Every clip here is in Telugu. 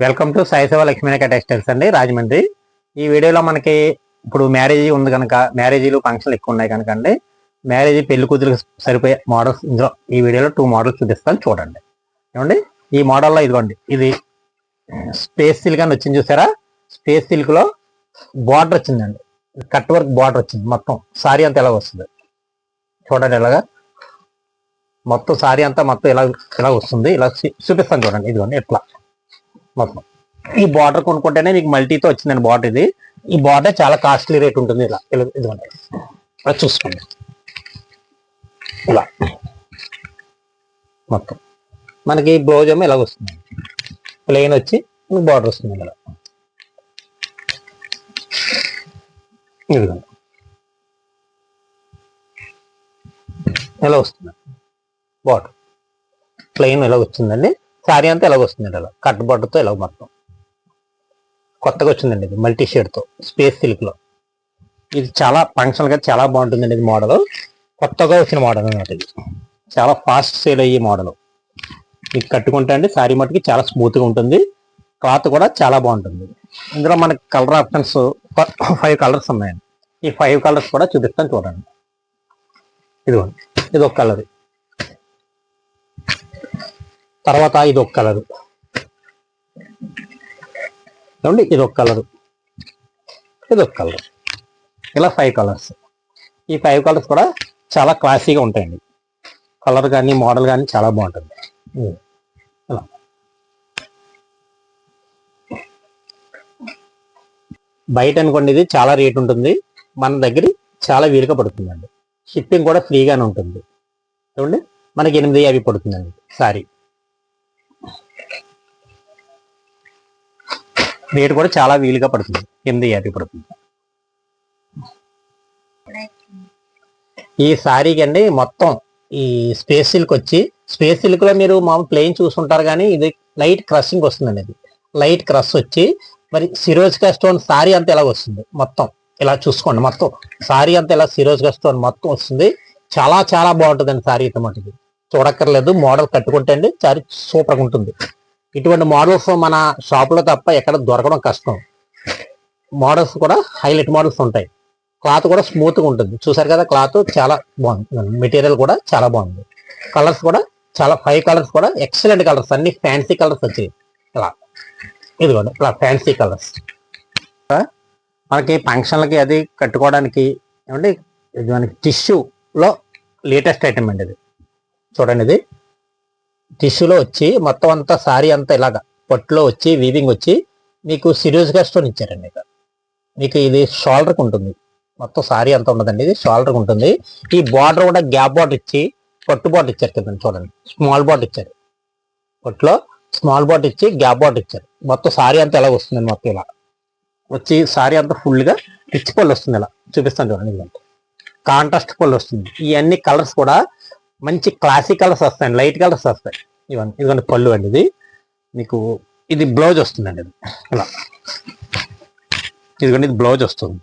Welcome to Saiseva Lakshminayaka textiles అండి రాజమండ్రి. ఈ వీడియోలో మనకి ఇప్పుడు మ్యారేజ్ ఉంది కనుక మ్యారేజీలు ఫంక్షన్లు ఎక్కువ ఉన్నాయి కనుక అండి. మ్యారేజ్ పెళ్ళి కూతురికి సరిపోయే మోడల్స్ ఇందులో ఈ వీడియోలో టూ మోడల్స్ చూపిస్తాను చూడండి. ఏమండి? ఈ మోడల్లో ఇదిగోండి ఇది స్పేస్ సిల్క్ అని వచ్చింది చూసారా? స్పేస్ సిల్క్లో బార్డర్ వచ్చిందండి. కట్ వర్క్ బార్డర్ వచ్చింది మొత్తం. సారీ అంతా ఎలా వస్తుంది? చూడండి ఎలాగా. మొత్తం సారీ అంతా మొత్తం ఇలా ఇలా వస్తుంది? ఇలా చూ- చూపిస్తాను చూడండి ఇదిగోండి ఇట్లా మొత్తం ఈ బార్డర్ కొనుక్కుంటేనే మీకు మల్టీతో వచ్చిందండి బార్డర్ ఇది. ఈ బార్డర్ చాలా కాస్ట్లీ రేట్ ఉంటుంది ఇలా. ఇది అలా చూసుకోండి. ఇలా. మొత్తం. మనకి బ్లౌజ్ ఏమో ఇలాగ వస్తుంది. ప్లెయిన్ వచ్చి మనకి బార్డర్ వస్తుంది ఇలా. ఇదిగోండి. ఇలా వస్తుంది. బార్డర్. ప్లెయిన్ ఇలా వచ్చిందండి. శారీ అంతా ఇలా అలా. ఇలా కట్ బార్డర్తో ఇలా మొత్తం. కొత్తగా వచ్చిందండి ఇది మల్టీ షేడ్తో స్పేస్ సిల్క్లో. ఇది చాలా ఫంక్షన్గా చాలా బాగుంటుందండి ఇది మోడల్. కొత్తగా వచ్చిన మోడల్ అన్నమాట ఇది. చాలా ఫాస్ట్ సేల్ అయ్యే మోడల్. ఇది కట్టుకుంటే అండి శారీ మట్టుకి చాలా స్మూత్గా ఉంటుంది. క్లాత్ కూడా చాలా బాగుంటుంది. ఇందులో మనకి కలర్ ఆప్షన్స్ ఫైవ్ కలర్స్ ఉన్నాయండి. ఈ ఫైవ్ కలర్స్ కూడా చూపిస్తాను చూడండి. ఇదిగోండి. ఇది ఒక కలర్. తర్వాత ఇది ఒక కలరు ఏమండి? ఇది ఒక కలరు ఇది ఒక కలర్ ఇలా ఫైవ్ కలర్స్ ఈ ఫైవ్ కలర్స్ కూడా చాలా క్లాసీగా ఉంటాయండి. కలర్ కానీ మోడల్ కానీ చాలా బాగుంటుంది. ఇలా. బయట అనుకోండి ఇది చాలా రేట్ ఉంటుంది. మన దగ్గర చాలా వీలుగా పడుతుందండి. షిప్పింగ్ కూడా ఫ్రీగానే ఉంటుంది. చూడండి మనకి ఎనిమిది యాభై పడుతుందండి. సారీ రేటు కూడా చాలా వీలుగా పడుతుంది. ఎనిమిది యాభై పడుతుంది. ఈ సారీకి అండి మొత్తం ఈ స్పేస్ సిల్క్ వచ్చి స్పేస్ సిల్క్లో మీరు మామూలు ప్లెయిన్ చూసుంటారు కానీ ఇది లైట్ క్రషింగ్ వస్తుందండి ఇది లైట్ క్రష్ వచ్చి మరి సిరోజ్ స్టోన్ సారీ అంతా ఎలా వస్తుంది? మొత్తం ఇలా చూసుకోండి మొత్తం. సారీ అంతా ఇలా సిరోజ్ స్టోన్ మొత్తం వస్తుంది. చాలా చాలా బాగుంటుందండి సారీ అయితే మటుకి. చూడక్కర్లేదు మోడల్ కట్టుకుంటే అండి సారీ సూపర్గా ఉంటుంది. ఇటువంటి మోడల్స్ మన షాప్లో తప్ప ఎక్కడ దొరకడం కష్టం. మోడల్స్ కూడా హైలైట్ మోడల్స్ ఉంటాయి. క్లాత్ కూడా స్మూత్గా ఉంటుంది. చూసారు కదా క్లాత్ చాలా బాగుంది. మెటీరియల్ కూడా చాలా బాగుంది. కలర్స్ కూడా చాలా ఫైవ్ కలర్స్ కూడా ఎక్సలెంట్ కలర్స్ అన్ని ఫ్యాన్సీ కలర్స్ వచ్చాయి. ఇలా. ఇదిగోండి ఇలా ఫ్యాన్సీ కలర్స్ మనకి ఫంక్షన్లకి అది కట్టుకోవడానికి ఏమంటే ఇది మనకి టిష్యూలో లేటెస్ట్ ఐటమ్ అండి ఇది. చూడండి ఇది. టిష్యూలో వచ్చి మొత్తం అంతా సారీ అంతా ఇలాగ పట్టులో వచ్చి వీవింగ్ వచ్చి మీకు సిరీస్గా స్టోన్ ఇచ్చారండి ఇక. మీకు ఇది షోల్డర్కి ఉంటుంది. మొత్తం సారీ అంతా ఉండదండి ఇది షోల్డర్కి ఉంటుంది. ఈ బార్డర్ కూడా గ్యాప్ బార్డర్ ఇచ్చి పట్టు బార్డర్ ఇచ్చారు కదండి చూడండి. స్మాల్ బార్డర్ ఇచ్చారు. పట్టులో స్మాల్ బార్డర్ ఇచ్చి గ్యాప్ బార్డర్ ఇచ్చారు. మొత్తం సారీ అంతా ఎలా వస్తుంది మొత్తం ఇలా. వచ్చి సారీ అంతా ఫుల్గా రిచ్ పళ్ళు వస్తుంది ఇలా. చూపిస్తాను చూడండి కాంట్రాస్ట్ పళ్ళు వస్తుంది. ఇవన్నీ కలర్స్ కూడా మంచి క్లాసిక్ కలర్స్ వస్తాయి లైట్ కలర్స్ వస్తాయి. ఇవన్నీ ఇదిగోండి పళ్ళు అండి ఇది. మీకు ఇది బ్లౌజ్ వస్తుందండి ఇది. ఇలా ఇదిగోండి ఇది బ్లౌజ్ వస్తుంది.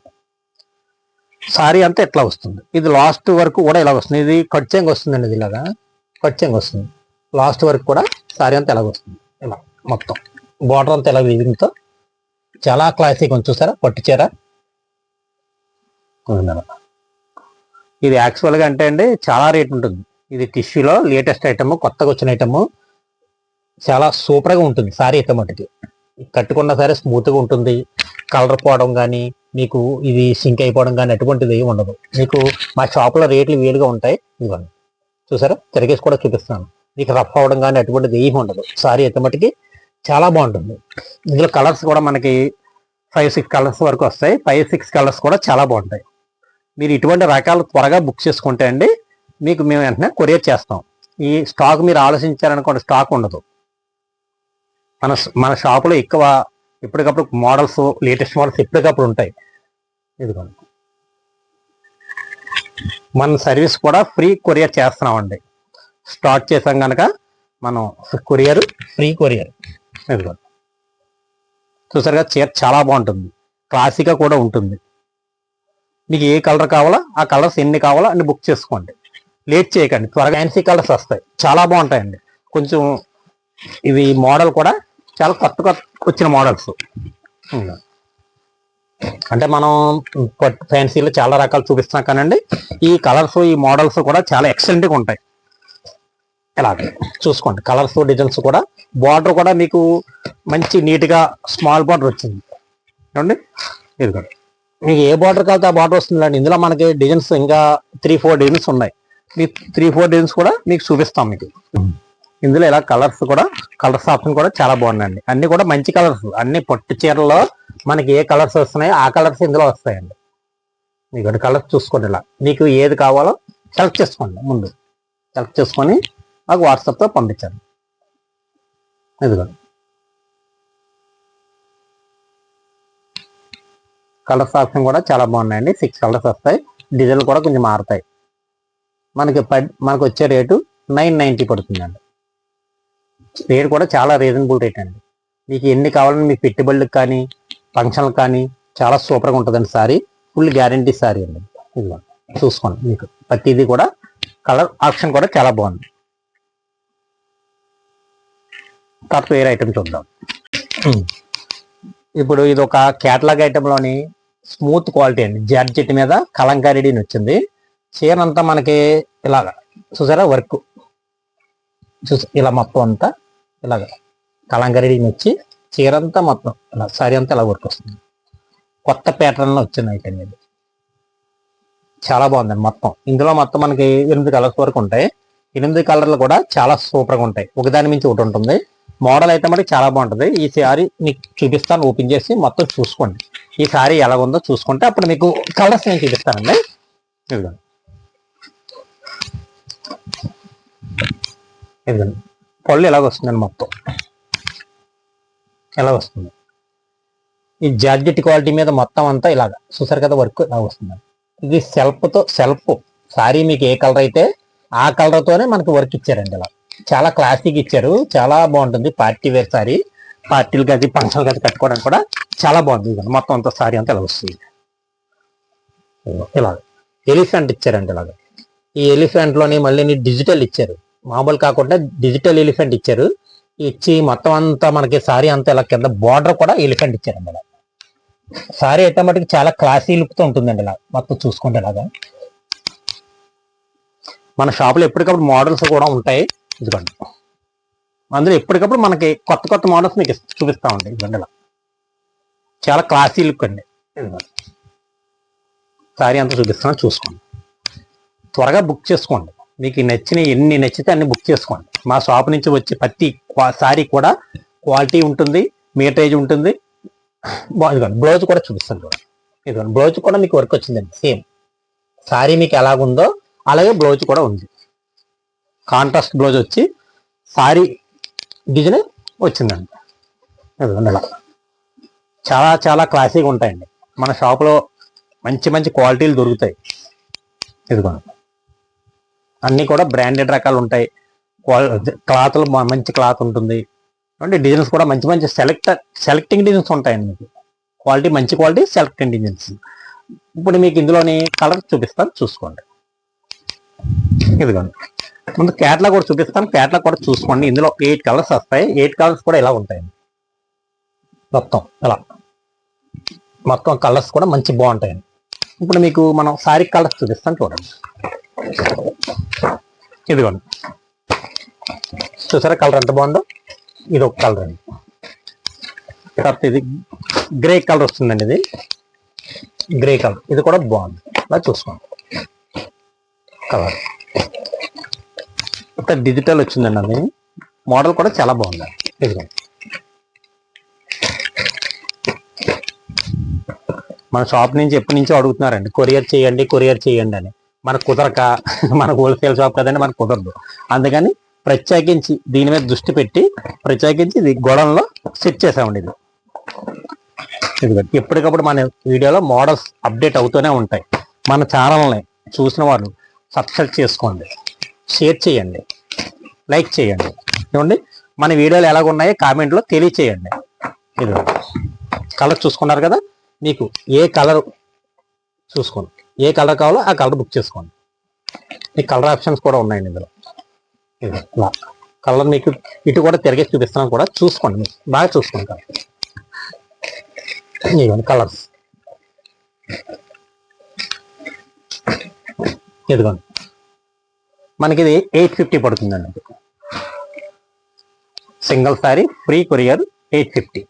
సారీ అంతా ఎట్లా వస్తుంది? ఇది లాస్ట్ వరకు కూడా ఇలా వస్తుంది? ఇది కట్చెంగ్ వస్తుందండి ఇది ఇలాగా. కట్చెంగ్ వస్తుంది. లాస్ట్ వరకు కూడా సారీ అంతా ఎలాగ వస్తుంది? ఇలా మొత్తం. బార్డర్ అంతా ఇలా weaving చాలా క్లాసిక్ ఉంది చూసారా? పట్టు చీర. ఇది యాక్చువల్గా అంటే అండి చాలా రేట్ ఉంటుంది. ఇది టిష్యూలో లేటెస్ట్ ఐటమ్ కొత్తగా వచ్చిన ఐటమ్ చాలా సూపర్గా ఉంటుంది సారీ అయితే మటుకి. కట్టుకున్న సరే స్మూత్గా ఉంటుంది. కలర్ పోవడం కానీ మీకు ఇది సింక్ అయిపోవడం కానీ అటువంటిది ఉండదు. మీకు మా షాప్లో రేట్లు వేలుగా ఉంటాయి. ఇవ్వండి చూసారా? తిరిగేసి కూడా చూపిస్తాను మీకు రఫ్ అవ్వడం కానీ అటువంటిది ఏమి ఉండదు. సారీ అయితే మటుకి చాలా బాగుంటుంది. ఇందులో కలర్స్ కూడా మనకి ఫైవ్ సిక్స్ కలర్స్ వరకు వస్తాయి. ఫైవ్ సిక్స్ కలర్స్ కూడా చాలా బాగుంటాయి. మీరు ఇటువంటి రకాలు త్వరగా బుక్ చేసుకుంటే అండి మీకు మేము వెంటనే కొరియర్ చేస్తాం. ఈ స్టాక్ మీరు ఆలోచించారనుకోండి స్టాక్ ఉండదు. మన మన షాపులో ఎక్కువ ఎప్పటికప్పుడు మోడల్స్ లేటెస్ట్ మోడల్స్ ఎప్పటికప్పుడు ఉంటాయి. ఇదిగోండి. మన సర్వీస్ కూడా ఫ్రీ కొరియర్ చేస్తున్నామండి. స్టార్ట్ చేసాం కనుక మనం కొరియర్ ఫ్రీ కొరియర్. ఇదిగోండి. చూసారుగా చీర చాలా బాగుంటుంది. క్లాసిక్గా కూడా ఉంటుంది. మీకు ఏ కలర్ కావాలో ఆ కలర్స్ ఎన్ని కావాలో అన్ని బుక్ చేసుకోండి. లేట్ చేయకండి. త్వరగా ఫ్యాన్సీ కలర్స్ వస్తాయి. చాలా బాగుంటాయండి. కొంచెం ఇవి మోడల్ కూడా చాలా కొత్త కొత్త వచ్చిన మోడల్స్ అంటే మనం ఫ్యాన్సీలో చాలా రకాలు చూపిస్తున్నాం కానండి ఈ కలర్స్ ఈ మోడల్స్ కూడా చాలా ఎక్సలెంట్గా ఉంటాయి. ఇలాగ చూసుకోండి. కలర్స్ డిజైన్స్ కూడా బార్డర్ కూడా మీకు మంచి నీట్గా స్మాల్ బార్డర్ వచ్చింది. చూడండి ఇది కూడా మీకు ఏ బార్డర్ కావాలంటే ఆ బార్డర్ వస్తుందండి ఇందులో మనకి డిజైన్స్ ఇంకా త్రీ ఫోర్ డిజైన్స్ ఉన్నాయి. మీ త్రీ ఫోర్ డిజైన్స్ కూడా మీకు చూపిస్తాం మీకు. ఇందులో ఇలా కలర్స్ కూడా కలర్స్ ఆప్షన్ కూడా చాలా బాగున్నాయండి. అన్ని కూడా మంచి కలర్స్ అన్ని పట్టు చీరల్లో మనకి ఏ కలర్స్ వస్తున్నాయో ఆ కలర్స్ ఇందులో వస్తాయండి. మీకు కలర్స్ చూసుకోండి ఇలా. మీకు ఏది కావాలో సెలెక్ట్ చేసుకోండి ముందు. సెలెక్ట్ చేసుకొని మాకు వాట్సాప్తో పంపించండి. ఇదిగో కలర్స్ ఆప్షన్ కూడా చాలా బాగున్నాయండి. సిక్స్ కలర్స్ వస్తాయి. డిజైన్ కూడా కొంచెం మారుతాయి. మనకి పడ్ మనకు వచ్చే రేటు నైన్ నైంటీ పడుతుందండి. రేట్ కూడా చాలా రీజనబుల్ రేట్ అండి. మీకు ఎన్ని కావాలని మీకు పెట్టుబడులకు కానీ ఫంక్షన్లకు కానీ చాలా సూపర్గా ఉంటుందండి సారీ. ఫుల్ గ్యారంటీ సారీ అండి. ఇదిగో చూసుకోండి మీకు. ప్రతిదీ కూడా కలర్ ఆప్షన్ కూడా చాలా బాగుంది. తర్వాత వేరే ఐటమ్ చూద్దాం. ఇప్పుడు ఇది ఒక క్యాటలాగ్ ఐటెంలోని స్మూత్ క్వాలిటీ అండి. జార్జెట్ మీద కలంకారీడి వచ్చింది. చీర అంతా మనకి ఇలాగ. చూసారా? వర్క్. చూసా ఇలా మొత్తం అంతా ఇలాగ. కలంకరీ వచ్చి చీర అంతా మొత్తం ఇలా సారీ అంతా ఇలా వర్క్ వస్తుంది. కొత్త ప్యాటర్న్లో వచ్చింది ఐటమ్ ఇది చాలా బాగుందండి మొత్తం. ఇందులో మొత్తం మనకి ఎనిమిది కలర్స్ వరకు ఉంటాయి. ఎనిమిది కలర్లు కూడా చాలా సూపర్గా ఉంటాయి. ఒకదాని మించి ఒకటి ఉంటుంది. మోడల్ అయితే మనకి చాలా బాగుంటుంది. ఈ సారీ మీకు చూపిస్తాను. ఓపెన్ చేసి మొత్తం చూసుకోండి. ఈ సారీ ఎలా ఉందో చూసుకుంటే అప్పుడు మీకు కలర్స్ నేను చూపిస్తానండి. ఇది పళ్ళు ఎలాగ వస్తుందండి మొత్తం. ఎలా వస్తుంది ఈ జార్జెట్ క్వాలిటీ మీద మొత్తం అంతా ఇలాగ. చూసారు కదా వర్క్ ఇలా వస్తుంది ఇది సెల్ఫ్తో సెల్ఫ్. సారీ మీకు ఏ కలర్ అయితే ఆ కలర్తోనే మనకు వర్క్ ఇచ్చారండి ఇలా. చాలా క్లాసిక్ ఇచ్చారు. చాలా బాగుంటుంది. Party wear sari. పార్టీలు గది ఫంక్షన్ గది కట్టుకోవడానికి కూడా చాలా బాగుంది. ఇది మొత్తం అంతా సారీ అంతా ఇలా వస్తుంది. ఇలా ఎలిఫెంట్ ఇచ్చారండి ఇలాగ. ఈ ఎలిఫెంట్లోని మళ్ళీ డిజిటల్ ఇచ్చారు. మామూలు కాకుండా డిజిటల్ ఎలిఫెంట్ ఇచ్చారు. ఇచ్చి మొత్తం అంతా మనకి సారీ అంతా ఇలా కింద బార్డర్ కూడా ఎలిఫెంట్ ఇచ్చారండి ఇలా సారీ అయితే మటుకు చాలా క్లాసీ లుక్తో ఉంటుందండి ఇలా మొత్తం చూసుకుంటే ఇలాగా. మన షాప్లో ఎప్పటికప్పుడు మోడల్స్ కూడా ఉంటాయి. ఇదిగోండి. అందులో ఎప్పటికప్పుడు మనకి కొత్త కొత్త మోడల్స్ మీకు చూపిస్తామండి ఇదిగోండి ఇలా. చాలా క్లాసీ లుక్ అండి. ఇదిగోండి. సారీ అంతా చూపిస్తాను చూసుకోండి. త్వరగా బుక్ చేసుకోండి. మీకు నచ్చిన ఎన్ని నచ్చితే అన్ని బుక్ చేసుకోండి. మా షాప్ నుంచి వచ్చే ప్రతి సారీ కూడా క్వాలిటీ ఉంటుంది మీటరేజ్ ఉంటుంది. ఇదిగోండి బ్లౌజ్ కూడా చూపిస్తాను చూడండి. ఇదిగోండి బ్లౌజ్ కూడా మీకు వర్క్ వచ్చిందండి సేమ్ సారీ మీకు ఎలాగుందో అలాగే బ్లౌజ్ కూడా ఉంది. కాంట్రాస్ట్ బ్లౌజ్ వచ్చి సారీ డిజైన్ వచ్చిందండి. ఇదిగోండి చాలా చాలా క్లాసీగా ఉంటాయండి. మన షాప్లో మంచి మంచి క్వాలిటీలు దొరుకుతాయి. ఇదిగోండి. అన్నీ కూడా బ్రాండెడ్ రకాలు ఉంటాయి. క్లాత్లు మంచి క్లాత్ ఉంటుంది. అంటే డిజైన్స్ కూడా మంచి మంచి సెలెక్ట్ సెలెక్టింగ్ డిజైన్స్ ఉంటాయండి మీకు. క్వాలిటీ మంచి క్వాలిటీ సెలెక్టింగ్ డిజైన్స్ ఇప్పుడు మీకు ఇందులోని కలర్ చూపిస్తాను చూసుకోండి. ఇదిగోండి. ముందు క్యాట్లాగ్ కూడా చూపిస్తాను క్యాట్లాగ్ కూడా చూసుకోండి. ఇందులో ఎయిట్ కలర్స్ వస్తాయి. ఎయిట్ కలర్స్ కూడా ఇలా ఉంటాయండి. మొత్తం ఇలా. మొత్తం కలర్స్ కూడా మంచి బాగుంటాయండి. ఇప్పుడు మీకు మనం శారీ కలర్స్ చూపిస్తాను చూడండి. ఇదిగోండి. చూసారా కలర్ ఎంత బాగుందో? ఇది ఒక కలర్ అండి. తర్వాత ఇది గ్రే కలర్ వస్తుందండి ఇది. Grey colour. ఇది కూడా బాగుంది. అలా చూసుకోండి. కలర్. ఇంకా డిజిటల్ వచ్చిందండి అది. మోడల్ కూడా చాలా బాగుంది ఇదిగోండి. మన షాప్ నుంచి ఎప్పటి నుంచో అడుగుతున్నారండి. కొరియర్ చేయండి కొరియర్ చేయండి అని. మనకు కుదరక మన హోల్సేల్ షాప్ కదండి మనకు కుదరదు. అందుకని ప్రత్యేకించి దీని మీద దృష్టి పెట్టి ప్రత్యేకించి ఇది గోడంలో సెట్ చేసామండి ఇది. ఇదిగోండి. ఎప్పటికప్పుడు మన వీడియోలో మోడల్స్ అప్డేట్ అవుతూనే ఉంటాయి. మన ఛానల్ని చూసిన వాళ్ళు సబ్స్క్రైబ్ చేసుకోండి. షేర్ చేయండి. లైక్ చేయండి. చూడండి మన వీడియోలు ఎలాగ ఉన్నాయో కామెంట్లో తెలియచేయండి. ఇది కలర్ చూసుకున్నారు కదా? మీకు ఏ కలర్ చూసుకోండి ఏ కలర్ కావాలో ఆ కలర్ బుక్ చేసుకోండి. ఈ కలర్ ఆప్షన్స్ కూడా ఉన్నాయండి ఇందులో. కలర్ మీకు ఇటు కూడా తిరిగేసి చూపిస్తున్నాను కూడా. చూసుకోండి. మీరు బాగా చూసుకోండి కలర్. ఇదిగోండి కలర్స్. ఇదిగోండి. మనకి ఇది ఎయిట్ ఫిఫ్టీ పడుతుందండి. Single sari free courier eight fifty.